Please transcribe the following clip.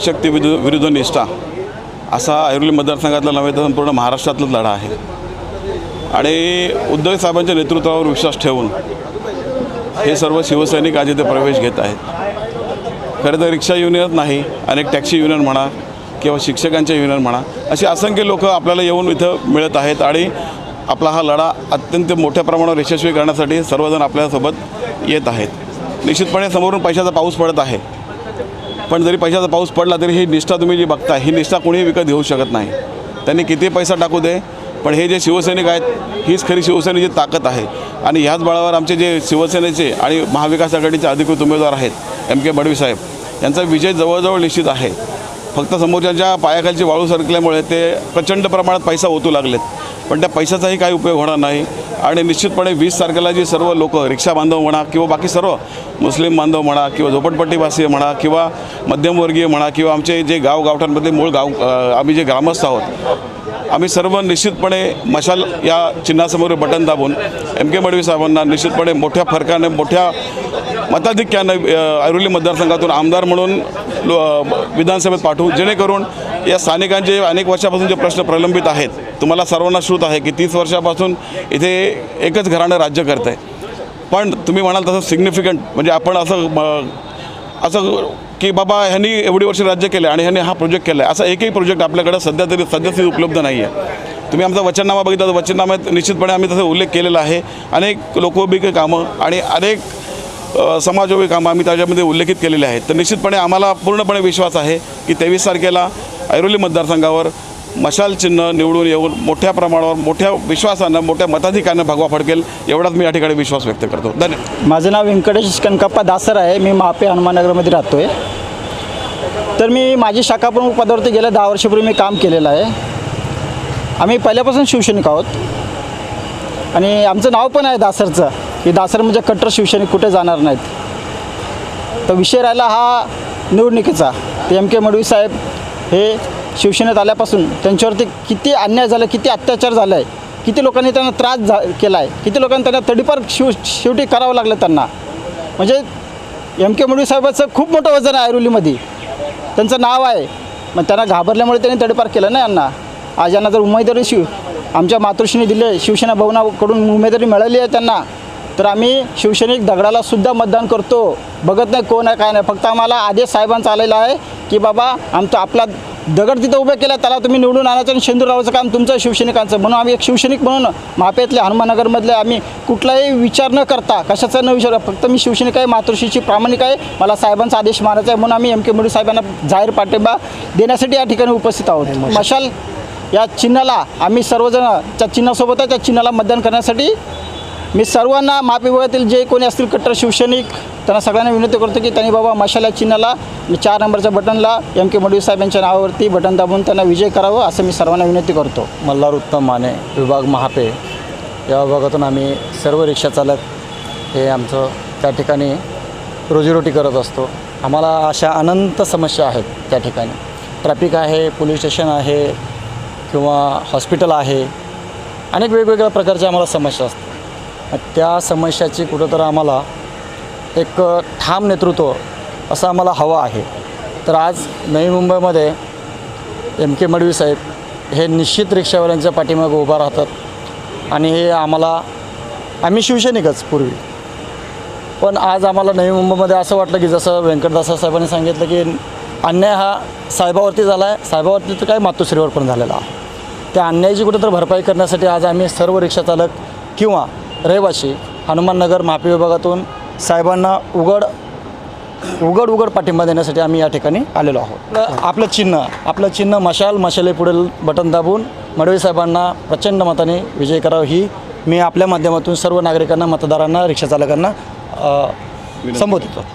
जनशक्ती विरुद्ध विरुद्ध निष्ठा असा ऐरोली मतदारसंघातला नव्हे तर संपूर्ण महाराष्ट्रातलाच लढा आहे. आणि उद्धव साहेबांच्या नेतृत्वावर विश्वास ठेवून हे सर्व शिवसैनिक आज इथे प्रवेश घेत आहेत. खरं तर रिक्षा युनियनच नाही अनेक टॅक्सी युनियन म्हणा किंवा शिक्षकांच्या युनियन म्हणा अशी असंख्य लोक आपल्याला येऊन इथं मिळत आहेत आणि आपला हा लढा अत्यंत मोठ्या प्रमाणावर यशस्वी करण्यासाठी सर्वजण आपल्यासोबत येत आहेत. निश्चितपणे समोरून पैशाचा पाऊस पडत आहे. पण जरी पैशाचा पाऊस पडला तरी ही निष्ठा तुम्ही जी बघता ही निष्ठा कोणीही विकत घेऊ शकत नाही. त्यांनी किती पैसा टाकू दे पण हे जे शिवसैनिक आहेत हीच खरी शिवसेनेची ताकद आहे. आणि ह्याच बळावर आमचे जे शिवसेनेचे आणि महाविकास आघाडीचे अधिकृत उमेदवार आहेत एम के बडवी साहेब यांचा विजय जवळजवळ निश्चित आहे. फक्त समोरच्या पायाखालची वाळू सरकल्यामुळे ते प्रचंड प्रमाणात पैसा ओतू लागलेत. पण त्या पैशाचाही काही उपयोग होणार नाही. आणि निश्चितपणे वीस तारखेला जी सर्व लोक रिक्षा बांधव म्हणा किंवा बाकी सर्व मुस्लिम बांधव म्हणा किंवा झोपडपट्टीवासीय म्हणा किंवा मध्यमवर्गीय म्हणा किंवा आमचे जे गाव गावठांमधले मूळ गाव आम्ही जे ग्रामस्थ आहोत आम्ही सर्व निश्चितपणे मशाल या चिन्हासमोर बटन दाबून एम के मडवी साहेबांना निश्चितपणे मोठ्या फरकाने मोठ्या मताधिक्यानं ऐरोली मतदारसंघातून आमदार म्हणून लो विधानसभेत पाठवू जेणेकरून या स्थानिकांचे अनेक वर्षापासून जे प्रश्न प्रलंबित आहेत तुम्हाला सर्वांना श्रुत आहे की तीस वर्षापासून इथे एकच घराणं राज्य करत आहे पण तुम्ही म्हणाल तसं सिग्निफिकंट म्हणजे आपण असं असं की बाबा ह्यांनी एवढी वर्ष राज्य केलं आणि ह्यांनी हा प्रोजेक्ट केला आहे असा एकही प्रोजेक्ट आपल्याकडं सध्या तरी सध्या उपलब्ध नाही आहे तुम्ही आमचा वचननामा बघितला तर वचननाम्यात निश्चितपणे आम्ही तसं उल्लेख केलेला आहे. अनेक लोकोपयोगी कामं आणि अनेक अ, समाजोपयोगी कामं आम्ही त्याच्यामध्ये उल्लेखित केलेले आहेत. तर निश्चितपणे आम्हाला पूर्णपणे विश्वास आहे की तेवीस तारखेला ऐरोली मतदारसंघावर मशाल चिन्ह निवडून येऊन मोठ्या प्रमाणावर मोठ्या विश्वासानं मोठ्या मताधिकानं भगवा फडकेल एवढाच मी या ठिकाणी विश्वास व्यक्त करतो. धन्यवाद. माझं नाव व्यंकटेश कनकप्पा दासर आहे. मी महापे हनुमाननगरमध्ये राहतो आहे तर मी माझी शाखा प्रमुख पदावरती गेल्या दहा वर्षापूर्वी मी काम केलेलं आहे. आम्ही पहिल्यापासून शिवसैनिक आहोत. आणि आमचं नाव पण आहे दासरचं की दासर म्हणजे कट्टर शिवसैनिक कुठे जाणार नाहीत. तर विषय राहिला हा निवडणुकीचा. एम के मडवी साहेब हे शिवसेनेत आल्यापासून त्यांच्यावरती किती अन्याय झाला किती अत्याचार झाला आहे किती लोकांनी त्यांना त्रास झा केला आहे किती लोकांनी त्यांना तडीपार शिव शेवटी करावं लागलं त्यांना. म्हणजे एम के मडवी साहेबाचं खूप मोठं वजन आहे ऐरोलीमध्ये. त्यांचं नाव आहे. मग त्यांना घाबरल्यामुळे त्यांनी तडीपार केलं ना यांना. आज यांना जर उमेदवारी शिव आमच्या मातृश्रीने दिले शिवसेना भवनाकडून उमेदवारी मिळाली आहे त्यांना. तर आम्ही शिवसैनिक दगडाला सुद्धा मतदान करतो. बघत नाही कोण आहे काय नाही. फक्त आम्हाला आदेश साहेबांचा आलेला आहे की बाबा आमचा आपला दगड तिथं उभे केला त्याला तुम्ही निवडून आणायचं आणि शेंदूर लावायचं काम तुमचं शिवसैनिकांचं. म्हणून आम्ही एक शिवसैनिक म्हणून महापेतले हनुमाननगरमधले आम्ही कुठलाही विचार न करता कशाचा न विचार फक्त मी शिवसैनिक आहे मातृश्रीची प्रामाणिक आहे मला साहेबांचा आदेश मारायचा आहे म्हणून आम्ही एम के मुडी साहेबांना जाहीर पाठिंबा देण्यासाठी या ठिकाणी उपस्थित आहोत. मशाल. या चिन्हाला आम्ही सर्वजण त्या चिन्हासोबत आहे त्या चिन्हाला मतदान करण्यासाठी मी सर्वांना महाविभागातील जे कोणी असतील कट्टर शिवसैनिक त्यांना सगळ्यांना विनंती करतो की त्यांनी बाबा मशाला चिन्हाला मी चार नंबरच्या बटनला एम के मडवी साहेब यांच्या नावावरती बटन दाबून त्यांना विजय करावं असं मी सर्वांना विनंती करतो. मल्हार उत्तम माने विभाग महापे. या विभागातून आम्ही सर्व रिक्षा चालक हे आमचं त्या ठिकाणी रोजीरोटी करत असतो. आम्हाला अशा अनंत समस्या आहेत त्या ठिकाणी. ट्रॅफिक आहे पोलीस स्टेशन आहे किंवा हॉस्पिटल आहे अनेक वेगवेगळ्या प्रकारच्या आम्हाला समस्या असतात. त्या समस्याची कुठंतरी आम्हाला एक ठाम नेतृत्व असं आम्हाला हवं आहे. तर आज नवी मुंबईमध्ये एम के मडवी साहेब हे निश्चित रिक्षावाल्यांच्या पाठीमागे उभा राहतात आणि हे आम्हाला आम्ही शिवसैनिकच पूर्वी. पण आज आम्हाला नवी मुंबईमध्ये असं वाटलं की जसं व्यंकटदासा साहेबांनी सांगितलं की अन्याय हा साहेबावरती झाला आहे साहेबावरती तर काय मातोश्रीवर पण झालेला आहे. त्या अन्यायाची तर भरपाई करण्यासाठी आज आम्ही सर्व रिक्षाचालक किंवा रहिवासी हनुमाननगर महापी विभागातून साहेबांना उघड उघड उघड पाठिंबा देण्यासाठी आम्ही या ठिकाणी आलेलो आहोत. आपलं- चिन्ह आपलं चिन्ह मशाल मशाले पुढील बटन दाबून मडवी साहेबांना प्रचंड मताने विजय करावं. ही मी आपल्या माध्यमातून सर्व नागरिकांना मतदारांना रिक्षाचालकांना संबोधितो.